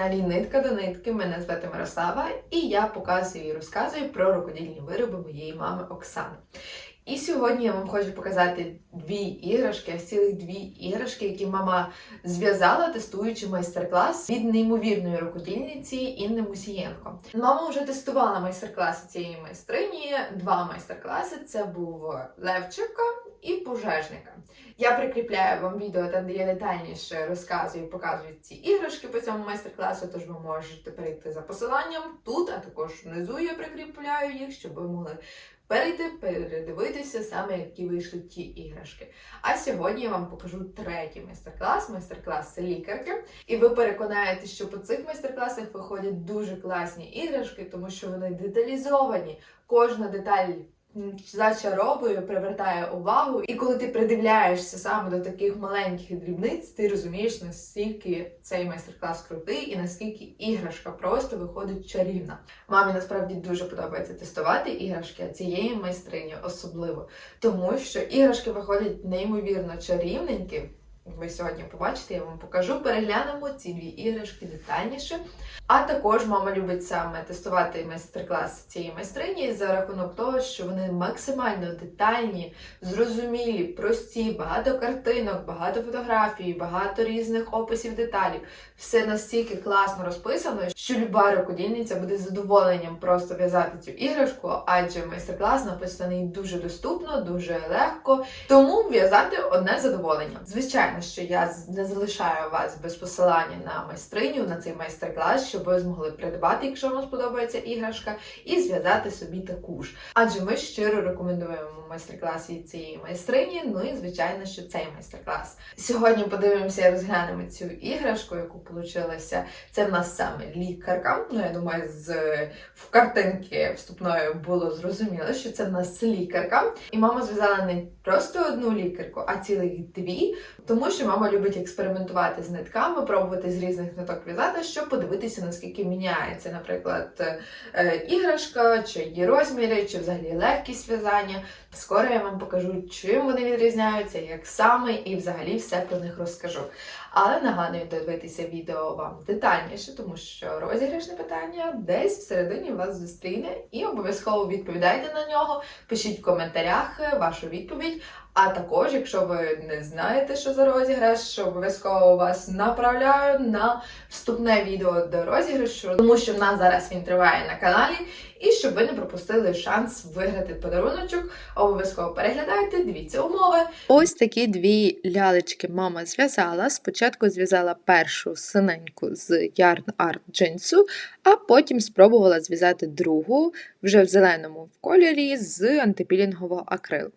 каналі Нитка до нитки. Мене звати Мирослава, і я показую і розказую про рукодільні вироби моєї мами Оксани. І сьогодні я вам хочу показати дві іграшки, цілих дві іграшки, які мама зв'язала, тестуючи майстер-клас від неймовірної рукодільниці Інни Мусієнко. Мама вже тестувала майстер-класи цієї майстрині. Два майстер-класи це був Левчика і пожежника. Я прикріпляю вам відео там, де я детальніше розказую і показую ці іграшки по цьому майстер-класу, тож ви можете перейти за посиланням тут, а також внизу я прикріпляю їх, щоб ви могли перейти, передивитися саме, які вийшли ті іграшки. А сьогодні я вам покажу третій майстер-клас, майстер-клас лікарки. І ви переконаєтесь, що по цих майстер-класах виходять дуже класні іграшки, тому що вони деталізовані. Кожна деталь зачаровує, привертає увагу. І коли ти придивляєшся саме до таких маленьких дрібниць, ти розумієш, наскільки цей майстер-клас крутий і наскільки іграшка просто виходить чарівна. Мамі насправді дуже подобається тестувати іграшки, цієї майстрині особливо, тому що іграшки виходять неймовірно чарівненькі. Ви сьогодні побачите, я вам покажу. Переглянемо ці дві іграшки детальніше. А також мама любить саме тестувати майстер-клас цієї майстрині за рахунок того, що вони максимально детальні, зрозумілі, прості, багато картинок, багато фотографій, багато різних описів деталей. Все настільки класно розписано, що люба рукодільниця буде з задоволенням просто в'язати цю іграшку, адже майстер-клас написаний дуже доступно, дуже легко. Тому в'язати одне задоволення. Звичайно, що я не залишаю вас без посилання на майстриню на цей майстер-клас, щоб ви змогли придбати, якщо вам сподобається іграшка, і зв'язати собі таку ж. Адже ми щиро рекомендуємо майстер-клас від цієї майстрині. Ну і звичайно, що цей майстер-клас. Сьогодні подивимося і розглянемо цю іграшку, яку получилася. Це в нас саме лікарка. Ну я думаю, з в картинки вступною було зрозуміло, що це в нас лікарка. І мама зв'язала не просто одну лікарку, а цілих дві. Тому що мама любить експериментувати з нитками, пробувати з різних ниток в'язати, щоб подивитися, наскільки міняється, наприклад, е, іграшка, чи її розміри, чи взагалі легкість в'язання. Скоро я вам покажу, чим вони відрізняються, як саме, і взагалі все про них розкажу. Але нагадую дивитися відео вам детальніше, тому що розіграшне питання десь всередині вас зустріне, і обов'язково відповідайте на нього. Пишіть в коментарях вашу відповідь. А також, якщо ви не знаєте, що за розіграш, обов'язково вас направляю на вступне відео до розіграшу, тому що в нас зараз він триває на каналі. І щоб ви не пропустили шанс виграти подаруночок, обов'язково переглядайте, дивіться умови. Ось такі дві лялечки мама зв'язала. Спочатку зв'язала першу синеньку з Yarn Art джинсу, а потім спробувала зв'язати другу вже в зеленому кольорі з антипілінгового акрилу.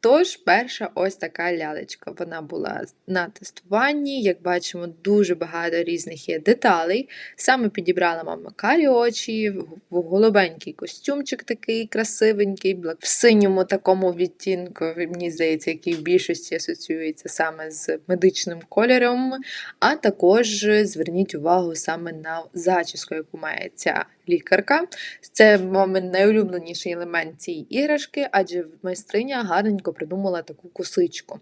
Тож, перша ось така лялечка. Вона була на тестуванні. Як бачимо, дуже багато різних є деталей. Саме підібрала мама карі очі, в голубенький костюмчик такий красивенький, в синьому такому відтінку, мені здається, який в більшості асоціюється саме з медичним кольором. А також зверніть увагу саме на зачіску, яку має ця лікарка. Це мами найулюбленіший елемент цієї іграшки, адже майстриня гарненько придумала таку косичку.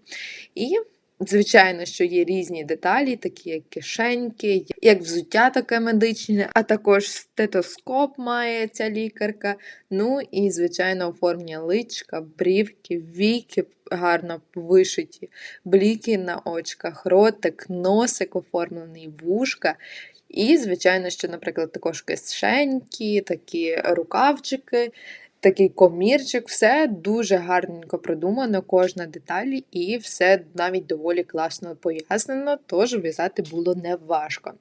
І Звичайно, що є різні деталі, такі як кишеньки, як взуття таке медичне, а також стетоскоп має ця лікарка. Ну і, звичайно, оформлення личка, брівки, віки гарно вишиті, бліки на очках, ротик, носик оформлений, вушка. І, звичайно, що, наприклад, також кишеньки, такі рукавчики, такий комірчик, все дуже гарненько продумано, кожна деталь, і все навіть доволі класно пояснено, тож в'язати було не важко.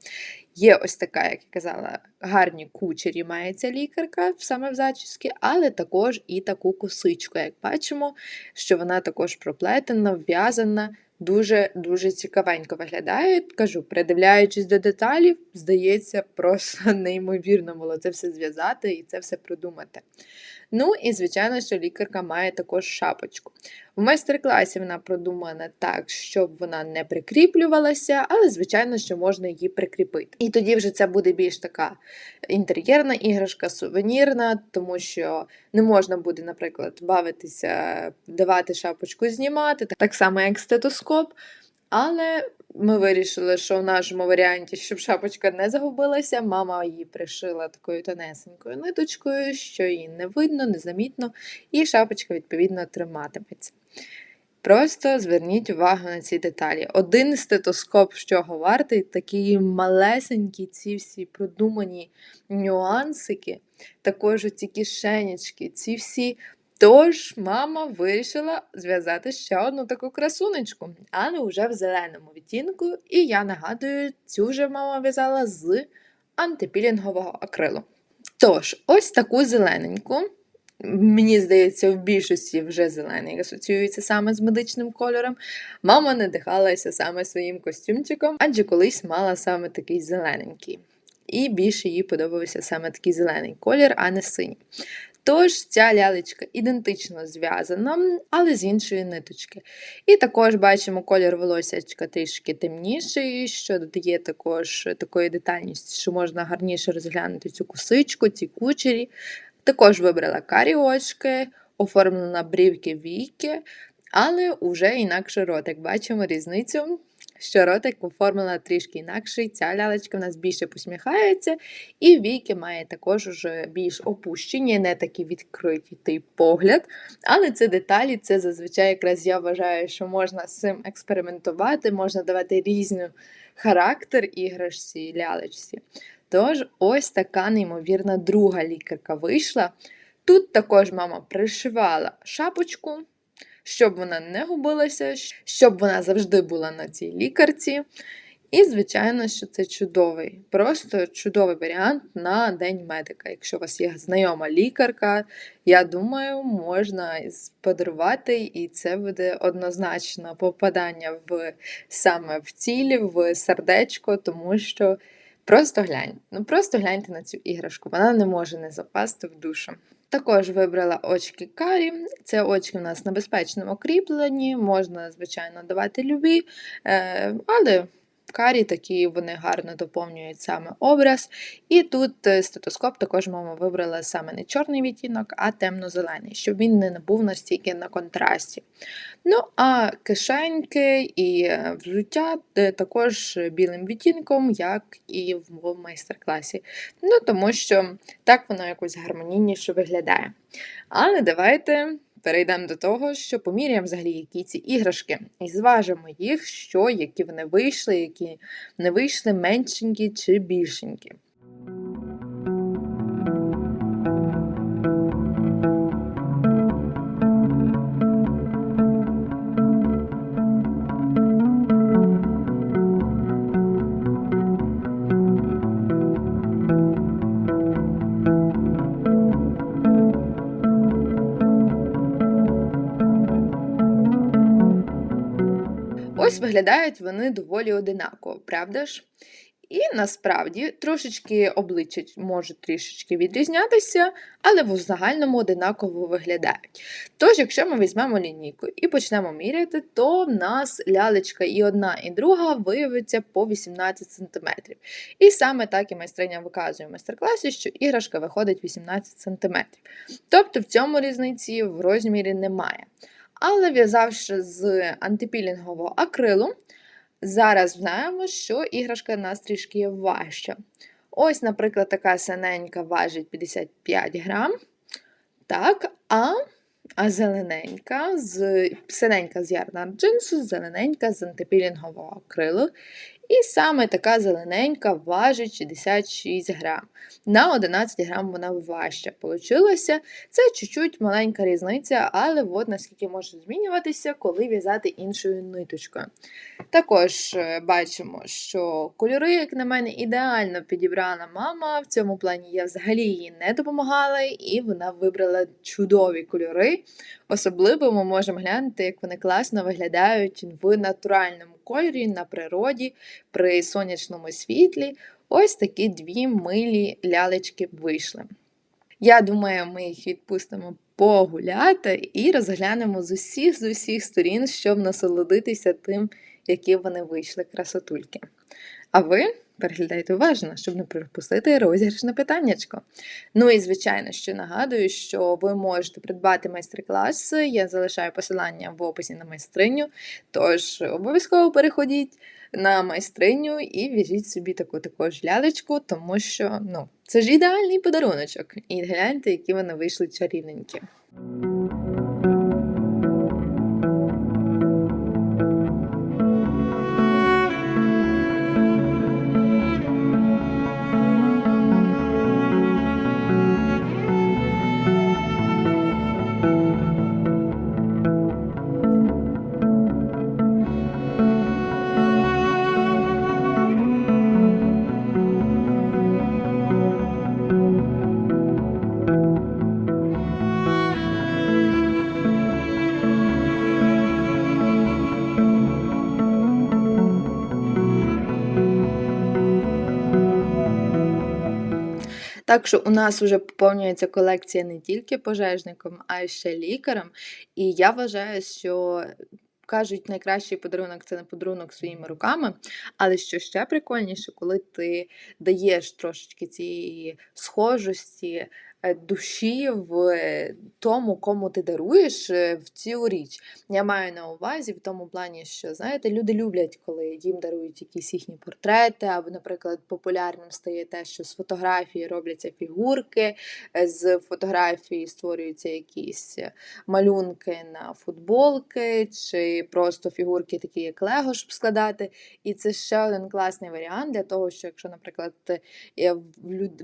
Є ось така, як я казала, гарні кучері має ця лікарка саме в зачіски, але також і таку косичку, як бачимо, що вона також проплетена, в'язана. Дуже-дуже цікавенько виглядає. Кажу, придивляючись до деталів, здається, просто неймовірно було це все зв'язати і це все продумати. Ну і, звичайно, що лікарка має також шапочку. В майстер-класі вона продумана так, щоб вона не прикріплювалася, але, звичайно, що можна її прикріпити. І тоді вже це буде більш така інтер'єрна іграшка, сувенірна, тому що не можна буде, наприклад, бавитися, давати шапочку знімати, так само як стетоскоп. Але ми вирішили, що в нашому варіанті, щоб шапочка не загубилася, мама її пришила такою тонесенькою ниточкою, що її не видно, незамітно, і шапочка, відповідно, триматиметься. Просто зверніть увагу на ці деталі. Один стетоскоп, чого вартий, такі малесенькі, ці всі продумані нюансики, також ці кишенечки, ці всі. Тож мама вирішила зв'язати ще одну таку красунечку, але вже в зеленому відтінку. І я нагадую, цю вже мама в'язала з антипілінгового акрилу. Тож, ось таку зелененьку. Мені здається, в більшості вже зелений асоціюється саме з медичним кольором. Мама надихалася саме своїм костюмчиком, адже колись мала саме такий зелененький. І більше їй подобався саме такий зелений колір, а не синій. Тож ця лялечка ідентично зв'язана, але з іншої ниточки. І також бачимо колір волосячка трішки темніший, що додає також такої детальності, що можна гарніше розглянути цю косичку, ці кучері. Також вибрала карі очки, оформлена брівки війки, але вже інакше ротик. Бачимо різницю, що ротик оформлена трішки інакший. Ця лялечка в нас більше посміхається, і війки має також уже більш опущені, не такі відкриті той погляд. Але це деталі, це зазвичай якраз я вважаю, що можна з цим експериментувати, можна давати різний характер іграшці лялечці. Тож, ось така неймовірна друга лікарка вийшла. Тут також мама пришивала шапочку, щоб вона не губилася, щоб вона завжди була на цій лікарці. І, звичайно, що це чудовий, просто чудовий варіант на День медика. Якщо у вас є знайома лікарка, я думаю, можна подарувати, і це буде однозначно попадання в саме в ціль, в сердечко, тому що. Просто гляньте, ну просто гляньте на цю іграшку, вона не може не запасти в душу. Також вибрала очки карі. Це очки у нас на безпечному кріпленні, можна, звичайно, давати любі, е, але карі такі вони гарно доповнюють саме образ. І тут е, стетоскоп також мама вибрала саме не чорний відтінок, а темно-зелений, щоб він не був настільки на контрасті. Ну, а кишеньки і е, взуття е, також білим відтінком, як і в майстер-класі. Ну, тому що так воно якось гармонійніше виглядає. Але давайте перейдемо до того, що поміряємо взагалі, які ці іграшки, і зважимо їх, що, які вони вийшли, які не вийшли, меншенькі чи більшенькі. Ось виглядають вони доволі одинаково, правда ж? І насправді трошечки обличчя можуть трішечки відрізнятися, але в загальному одинаково виглядають. Тож, якщо ми візьмемо лінійку і почнемо міряти, то в нас лялечка і одна, і друга виявиться по 18 см. І саме так і майстриня виказує в майстер-класі, що іграшка виходить 18 см. Тобто в цьому різниці в розмірі немає. Але в'язавши з антипілінгового акрилу, зараз знаємо, що іграшка нас трішки є важча. Ось, наприклад, така синенька важить 55 грам. Так, а, а зелененька, з, синенька з ярна джинсу, зелененька з антипілінгового акрилу. І саме така зелененька важить 66 грам. На 11 грам вона важча получилася. Це чуть-чуть маленька різниця, але от наскільки може змінюватися, коли в'язати іншою ниточкою. Також е, бачимо, що кольори, як на мене, ідеально підібрана мама. В цьому плані я взагалі їй не допомагала, і вона вибрала чудові кольори. Особливо ми можемо глянути, як вони класно виглядають в натуральному кольорі на природі при сонячному світлі. Ось такі дві милі лялечки вийшли. Я думаю, ми їх відпустимо погуляти і розглянемо з усіх з усіх сторін, щоб насолодитися тим, які вони вийшли красотульки. А ви переглядайте уважно, щоб не пропустити розіграш на питаннячко. Ну і звичайно, що нагадую, що ви можете придбати майстер-клас. Я залишаю посилання в описі на майстриню. Тож обов'язково переходіть на майстриню і в'яжіть собі таку також лялечку, тому що ну, це ж ідеальний подаруночок. І гляньте, які вони вийшли чарівненькі. Так що у нас вже поповнюється колекція не тільки пожежником, а й ще лікарем. І я вважаю, що кажуть, найкращий подарунок це не подарунок своїми руками. Але що ще прикольніше, коли ти даєш трошечки цієї схожості душі в е, тому, кому ти даруєш е, в цю річ. Я маю на увазі в тому плані, що знаєте, люди люблять, коли їм дарують якісь їхні портрети, або, наприклад, популярним стає те, що з фотографії робляться фігурки, е, з фотографії створюються якісь е, малюнки на футболки, чи просто фігурки, такі як Лего, щоб складати. І це ще один класний варіант для того, що якщо, наприклад, е,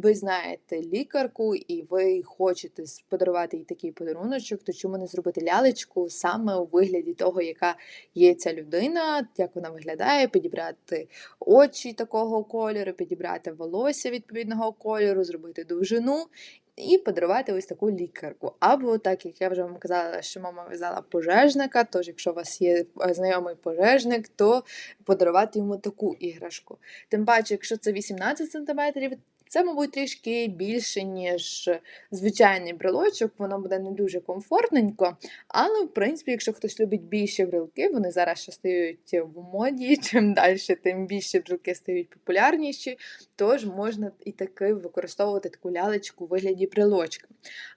ви знаєте лікарку і ви хочете подарувати їй такий подаруночок, то чому не зробити лялечку саме у вигляді того, яка є ця людина, як вона виглядає, підібрати очі такого кольору, підібрати волосся відповідного кольору, зробити довжину. І подарувати ось таку лікарку. Або так, як я вже вам казала, що мама в'язала пожежника, тож якщо у вас є е, знайомий пожежник, то подарувати йому таку іграшку. Тим паче, якщо це 18 см, це, мабуть, трішки більше, ніж звичайний брелочок, воно буде не дуже комфортненько. Але, в принципі, якщо хтось любить більші брелки, вони зараз ще стають в моді. Чим далі, тим більше брелки стають популярніші. Тож можна і таки використовувати таку лялечку у вигляді брелочка.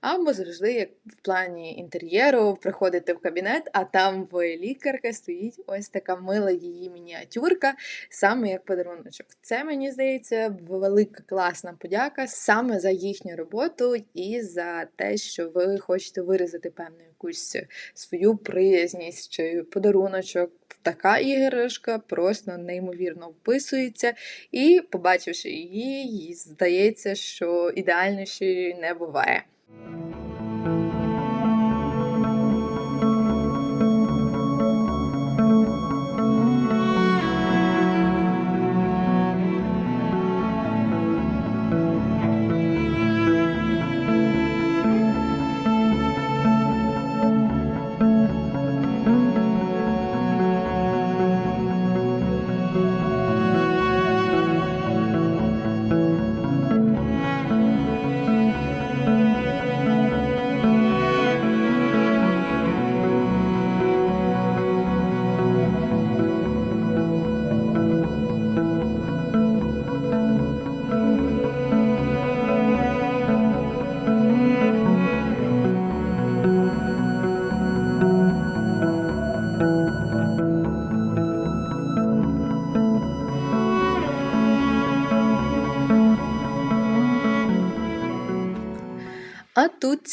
Або завжди, як в плані інтер'єру, приходити в кабінет, а там в лікарки стоїть ось така мила її мініатюрка, саме як подаруночок. Це мені здається велика класна подяка саме за їхню роботу і за те, що ви хочете виразити певну якусь свою приязність чи подаруночок. Така іграшка просто неймовірно вписується, і, побачивши її, здається, що ідеальнішої не буває.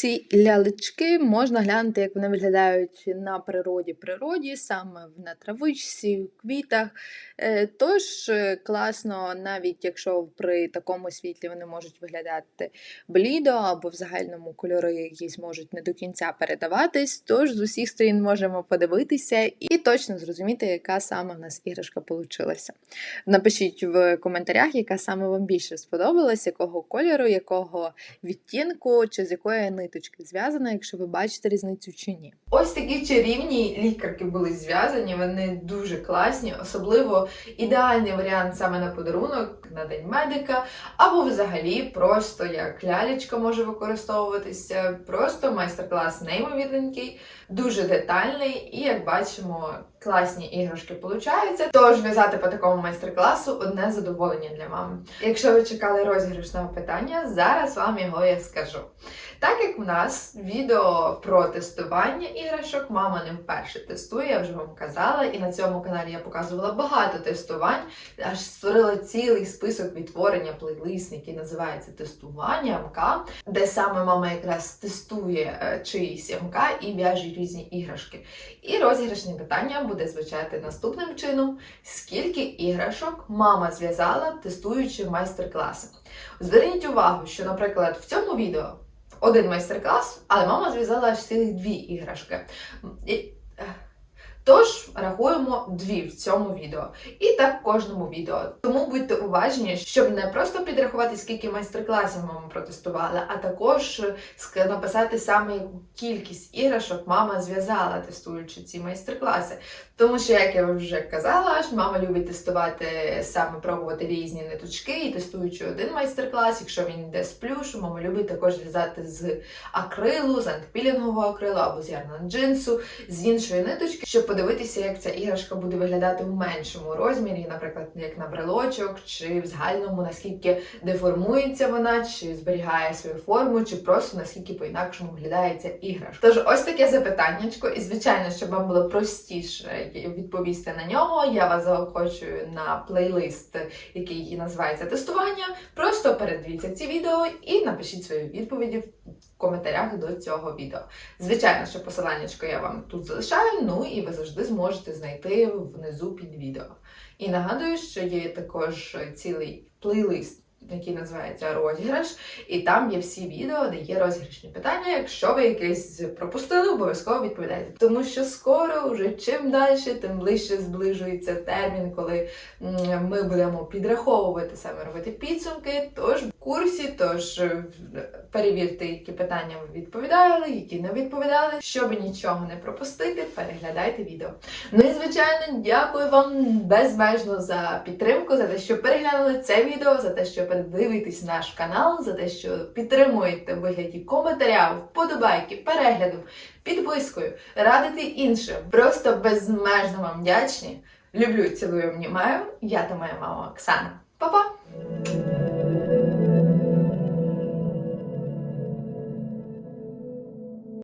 Ці лялечки можна глянути, як вони виглядають на природі природі, саме на травичці, в квітах. Е, Тож е, класно, навіть якщо при такому світлі вони можуть виглядати блідо або в загальному кольори якісь можуть не до кінця передаватись. Тож з усіх сторін можемо подивитися і точно зрозуміти, яка саме в нас іграшка получилася. Напишіть в коментарях, яка саме вам більше сподобалась, якого кольору, якого відтінку чи з якої ниточки зв'язана, якщо ви бачите різницю чи ні. Ось такі чарівні лікарки були зв'язані, вони дуже класні, особливо ідеальний варіант саме на подарунок на день медика, або взагалі просто як лялечка може використовуватися, просто майстер-клас неймовірненький. дуже детальний, і як бачимо, класні іграшки получаються. Тож в'язати по такому майстер-класу одне задоволення для мами. Якщо ви чекали розіграшного питання, зараз вам його я скажу. Так як у нас відео про тестування іграшок, мама не вперше тестує, я вже вам казала, і на цьому каналі я показувала багато тестувань, аж створила цілий список відтворення плейлист, який називається Тестування МК, де саме мама якраз тестує е, чиїсь МК і в'яже різні іграшки. І розіграшне питання буде звучати наступним чином: скільки іграшок мама зв'язала, тестуючи майстер-класи? Зверніть увагу, що, наприклад, в цьому відео один майстер-клас, але мама зв'язала цілих дві іграшки. І, Тож рахуємо дві в цьому відео. І так в кожному відео. Тому будьте уважні, щоб не просто підрахувати, скільки майстер-класів мама протестувала, а також написати саме яку кількість іграшок мама зв'язала, тестуючи ці майстер-класи. Тому що, як я вже казала, мама любить тестувати саме пробувати різні ниточки і тестуючи один майстер-клас, якщо він йде з плюшу, мама любить також в'язати з акрилу, з антипілінгового акрилу або з ярна джинсу, з іншої ниточки, щоб подивитися, як ця іграшка буде виглядати в меншому розмірі, наприклад, як на брелочок, чи в загальному, наскільки деформується вона, чи зберігає свою форму, чи просто наскільки по-інакшому виглядає ця іграшка. Тож ось таке запитаннячко, і звичайно, щоб вам було простіше відповісти на нього, я вас заохочую на плейлист, який називається тестування. Просто передивіться ці відео і напишіть свої відповіді коментарях до цього відео. Звичайно, що посиланнячко я вам тут залишаю, ну і ви завжди зможете знайти внизу під відео. І нагадую, що є також цілий плейлист. Який називається розіграш, і там є всі відео, де є розіграшні питання. Якщо ви якесь пропустили, обов'язково відповідайте. Тому що скоро, вже чим далі, тим ближче зближується термін, коли ми будемо підраховувати саме робити підсумки. Тож курсі, тож е, перевірте, які питання ви відповідали, які не відповідали. Щоб нічого не пропустити, переглядайте відео. Ну і звичайно, дякую вам безмежно за підтримку, за те, що переглянули це відео, за те, що передивитесь наш канал, за те, що підтримуєте вигляді коментаря, вподобайки, перегляду, підпискою, радити іншим. Просто безмежно вам вдячні. Люблю, цілую, обнімаю. Я та моя мама Оксана. Па-па!